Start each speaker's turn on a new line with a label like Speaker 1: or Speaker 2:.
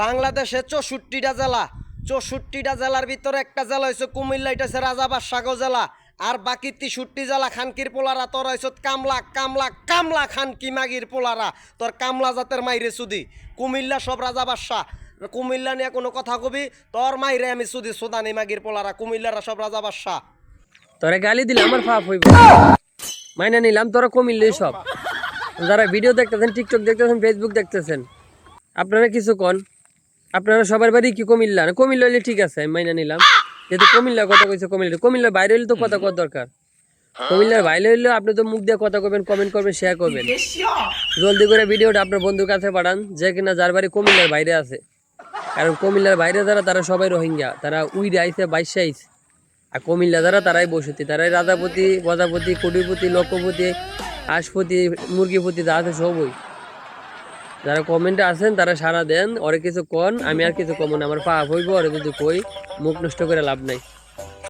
Speaker 1: বাংলাদেশে চৌষট্টিটা জেলা, চৌষট্টিটা জেলার ভিতরে একটা জেলা হয়েছে কুমিল্লা, এটা হচ্ছে রাজাবাদ সাগর জেলা। আর বাকি তেষট্টি জেলা খানকির পোলারা, তোর হয়েছে কামলা কামলা কামলা খানকি মাগির পোলারা। তোর কামলা জাতের মাইরে সুদি। কুমিল্লা সব রাজা বাদশাহ কুমিল্লা নিয়ে কোনো কথা কবি? তোর মাইরে আমি সুদি, সুদানি মাগির পোলারা। কুমিল্লারা সব রাজা বাদশাহ
Speaker 2: তোরা গালি দিলে আমার ফাপ হইব। মাইনা নিলাম, তোরা কমিল্লই সব। যারা ভিডিও দেখতেছেন টিকটক দেখতেছেন ফেসবুক দেখতেছেন, আপনারা কিছু কন? আপনারা সবার বাড়ি কি কুমিল্লা? কুমিল্লা হইলে ঠিক আছে, আমি মাইনা নিলাম। যেহেতু কুমিল্লা কথা কইছে কুমিল্লা কুমিল্লার বাইরে হইলে তো কথা কর দরকার। কুমিল্লার বাইরে হইলেও আপনি তো মুখ দিয়ে কথা কবেন কমেন্ট করবেন শেয়ার করবেন। জলদি করে ভিডিওটা আপনার বন্ধুর কাছে পাঠান, যে কিনা যার বাড়ি কুমিল্লার বাইরে আছে। কারণ কুমিল্লার বাইরে যারা, তারা সবাই রোহিঙ্গা, তারা উইরে আইসে বাইশে আইসে আর কুমিল্লা যারা, তারাই বসতি, তারাই রাজাপতি, প্রজাপতি কোটিপতি লক্ষপতি হাঁসপতি, মুরগিপতি, যা আছে সবই। যারা কমেন্টে আছেন, তারা সারা দেন। ওরে কিছু কন, আমি আর কিছু কমন আমার পাপ হইব, ওরে যদি কই, মুখ নষ্ট করে লাভ নাই।